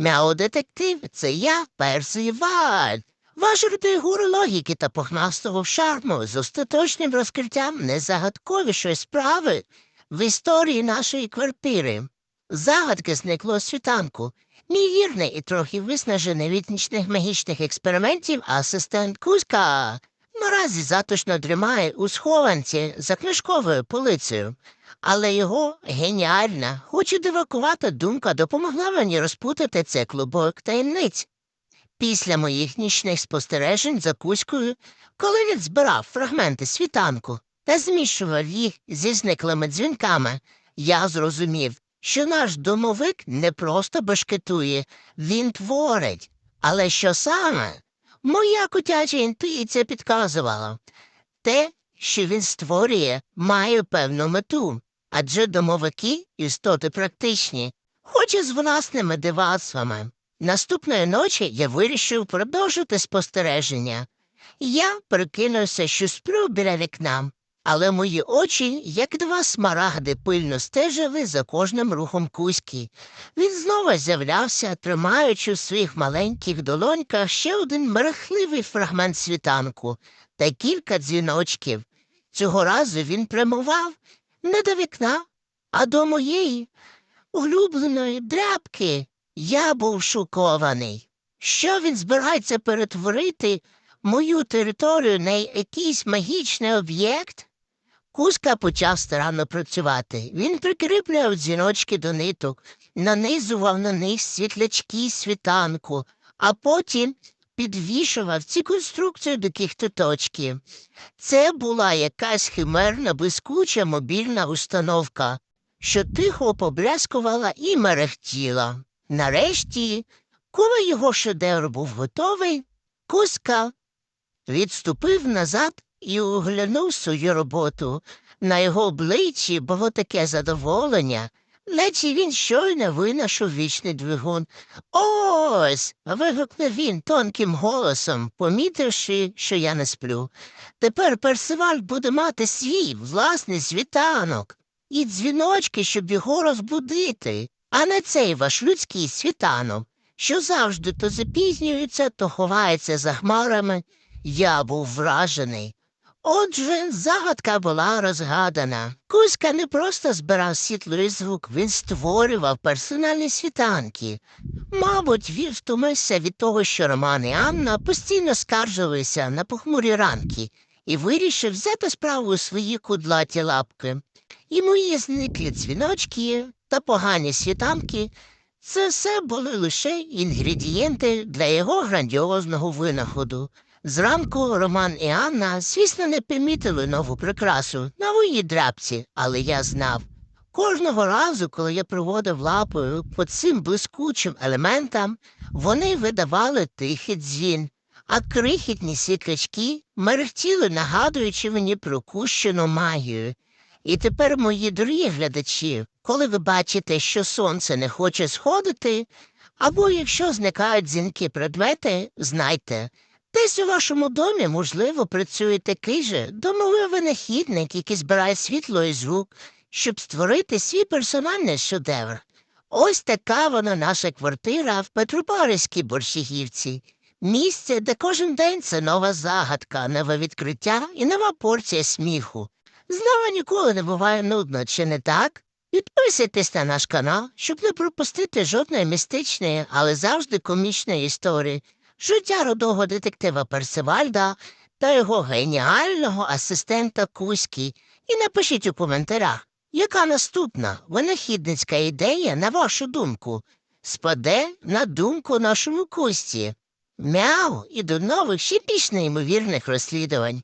Мяу детектив, це я, Персій Іван. Ваш гури логіки та похнастого шарму з остаточним розкриттям найзагадковішої справи в історії нашої квартири. Загадки зникло світанку. Мій вірний і трохи виснажений від нічних магічних експериментів асистент Кузька наразі затишно дрімає у схованці за книжковою полицею. Але його геніальна, хоч і дивакувата думка допомогла мені розпутати цей клубок таємниць. Після моїх нічних спостережень за Кузькою, коли він збирав фрагменти світанку та змішував їх зі зниклими дзвінками, я зрозумів, що наш домовик не просто бешкетує, він творить. Але що саме? Моя котяча інтуїція підказувала те, що він створює, має певну мету, адже домовики істоти практичні, хоч і з власними дивацтвами. Наступної ночі я вирішив продовжити спостереження. Я прикинувся, що сплю біля вікна, але мої очі, як два смарагди, пильно стежили за кожним рухом кузьки. Він знову з'являвся, тримаючи в своїх маленьких долоньках ще один мерехливий фрагмент світанку та кілька дзвіночків. Цього разу він прямував не до вікна, а до моєї улюбленої дряпки. Я був шокований. Що він збирається перетворити мою територію на якийсь магічний об'єкт? Кузка почав старанно працювати. Він прикріплював дзвіночки до ниток, нанизував на них світлячки світанку, а потім підвішував ці конструкції до кіхтоточки. Це була якась химерна, блискуча мобільна установка, що тихо побляскувала і мерехтіла. Нарешті, коли його шедевр був готовий, Кузка відступив назад і оглянув свою роботу. На його обличчі було таке задоволення, наче він щойно винайшов вічний двигун. Ось. вигукнув він тонким голосом, помітивши, що я не сплю. Тепер персиваль буде мати свій власний світанок і дзвіночки, щоб його розбудити, а не цей ваш людський світанок, що завжди то запізнюється, то ховається за хмарами. Я був вражений. Отже, загадка була розгадана. Кузька не просто збирав світлий звук, він створював персональні світанки. Мабуть, він втомився від того, що Роман і Анна постійно скаржилися на похмурі ранки і вирішив взяти справу у свої кудлаті лапки. І мої зниклі дзвіночки та погані світанки це все були лише інгредієнти для його грандіозного винаходу. Зранку Роман і Анна, звісно, не помітили нову прикрасу на моїй драпці, але я знав. Кожного разу, коли я проводив лапою по цим блискучим елементам, вони видавали тихий дзвін, а крихітні світлячки мерехтіли, нагадуючи мені про кущену магію. І тепер, мої дорогі глядачі, коли ви бачите, що сонце не хоче сходити, або якщо зникають дзвінки предмети, знайте. Десь у вашому домі, можливо, працює такий же домовий винахідник, який збирає світло і звук, щоб створити свій персональний шедевр. Ось така вона наша квартира в Петропавлівській борщагівці. Місце, де кожен день це нова загадка, нове відкриття і нова порція сміху. Знову ніколи не буває нудно, чи не так? Підписуйтесь на наш канал, щоб не пропустити жодної містичної, але завжди комічної історії життя родого детектива Персивальда та його геніального асистента Кузькі. І напишіть у коментарях, яка наступна винахідницька ідея, на вашу думку, спаде на думку нашому Кусті. Мяу і до нових ще більш неймовірних розслідувань.